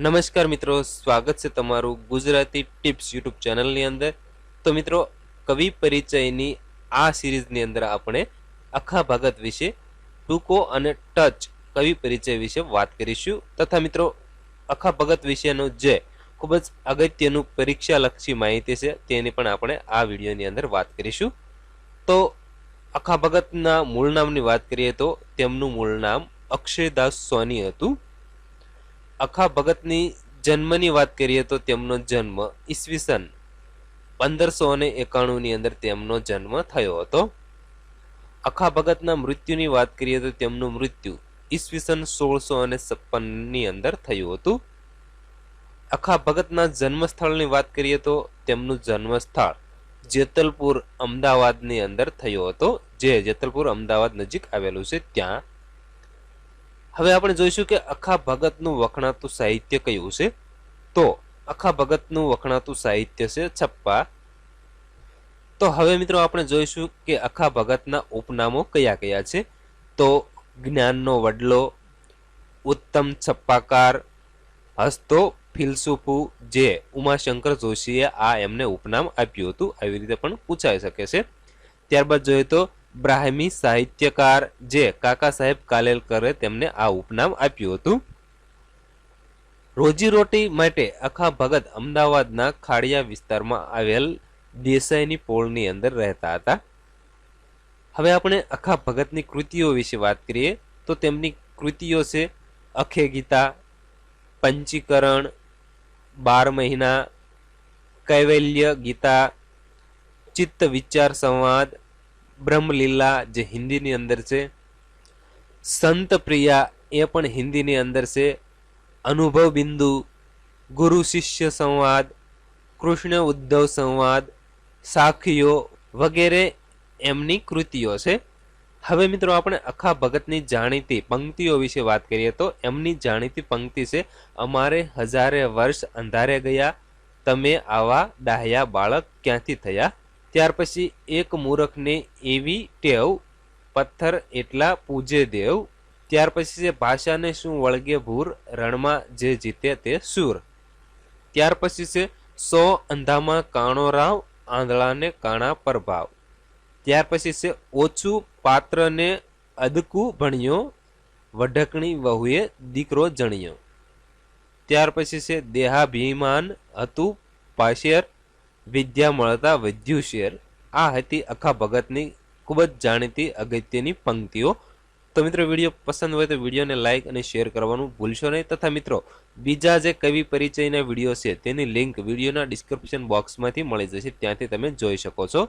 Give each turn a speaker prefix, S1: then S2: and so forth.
S1: નમસ્કાર મિત્રો, સ્વાગત છે તમારું ગુજરાતી ટિપ્સ યુટ્યુબ ચેનલની અંદર. તો મિત્રો, કવિ પરિચયની આ સિરીઝની અંદર આપણે આખા ભગત વિશે ટૂંકો અને ટચ કવિ પરિચય વિશે વાત કરીશું. તથા મિત્રો, આખા ભગત વિશેનું જે ખૂબ જ અગત્યનું પરીક્ષાલક્ષી માહિતી છે, તેની પણ આપણે આ વિડીયોની અંદર વાત કરીશું. તો અખા ભગતના મૂળ નામની વાત કરીએ તો તેમનું મૂળ નામ અક્ષયદાસ સોની હતું. અખા ભગતની જન્મની વાત કરીએ તો તેમનો જન્મ ઈસવીસન પંદરસો અને એકાણુંની અંદર તેમનો જન્મ થયો હતો. અખા ભગતના મૃત્યુની વાત કરીએ તો તેમનું મૃત્યુ ઈસવીસન સોળસો અને છપ્પનની અંદર થયું હતું. અખા ભગતના જન્મસ્થળની વાત કરીએ તો તેમનું જન્મસ્થળ જેતલપુર અમદાવાદની અંદર થયો હતો. જે જેતલપુર અમદાવાદ નજીક આવેલું છે, ત્યાં હવે આપણે જોઈશું કે અખા ભગતનું વખણાતું સાહિત્ય કયું છે? તો અખા ભગતનું વખણાતું સાહિત્ય છે છપ્પા. તો હવે મિત્રો આપણે જોઈશું કે અખા ભગતના ઉપનામો કયા કયા છે? તો જ્ઞાનનો વડલો, ઉત્તમ છપ્પાકાર, હસ્તો, ફિલસુફુ, જે ઉમાશંકર જોશીએ આ એમને ઉપનામ આપ્યું હતું. આવી રીતે પણ પૂછાઈ શકે છે. ત્યારબાદ જોઈએ તો બ્રાહ્મી સાહિત્યકાર જે કાકા સાહેબ કાલેલકરે તેમને આ ઉપનામ આપ્યું હતું. રોજીરોટી માટે અખા ભગત અમદાવાદના ખાડિયા વિસ્તારમાં આવેલ દેસાઈની પોળની અંદર રહેતા હતા. હવે આપણે અખા ભગતની કૃતિઓ વિશે વાત કરીએ તો તેમની કૃતિઓ છે અખે ગીતા, પંચીકરણ, બાર મહિના, કૈવલ્ય ગીતા, ચિત્ત વિચાર સંવાદ બ્રહ્મલીલા જે હિન્દીની અંદર છે સંત પ્રિયા એ પણ હિન્દીની અંદર છે અનુભવ બિંદુ ગુરુ શિષ્ય સંવાદ, કૃષ્ણ ઉદ્ધવ સંવાદ, સાખીઓ વગેરે એમની કૃતિઓ છે. હવે મિત્રો આપણે અખા ભગતની જાણીતી પંક્તિઓ વિશે વાત કરીએ તો એમની જાણીતી પંક્તિ છે, અમારે હજારે વર્ષ અંધારે ગયા, તમે આવા ડાહ્યા બાળક ક્યાંથી થયા? ત્યાર પછી એક મૂરખને એવી ટેવ, પથ્થર એટલા પૂજે દેવ, ત્યાર પછી છે ભાષાને શું વળગે ભૂર, રણમાં જે જીતે તે સૂર. ત્યાર પછી છે, સો અંધામાં કાણો રાવ, આંધળાને કાણા પ્રભાવ ત્યાર પછી છે, ઓછું પાત્રને અદકું ભણ્યો, વઢકણી વહુએ દીકરો જણ્યો. ત્યાર પછી છે, દેહાભિમાન હતું પાશેર વિદ્યા મળતા વધ્યું શેર આ હતી અખા ભગતની ખૂબ જ જાણીતી અગત્યની પંક્તિઓ. તો મિત્રો, વીડિયો પસંદ હોય તો વિડીયોને લાઇક અને શેર કરવાનું ભૂલશો નહીં. તથા મિત્રો, બીજા જે કવિ પરિચયના વીડિયો છે, તેની લિંક વિડીયોના ડિસ્ક્રિપ્શન બોક્સમાંથી મળી જશે. ત્યાંથી તમે જોઈ શકો છો.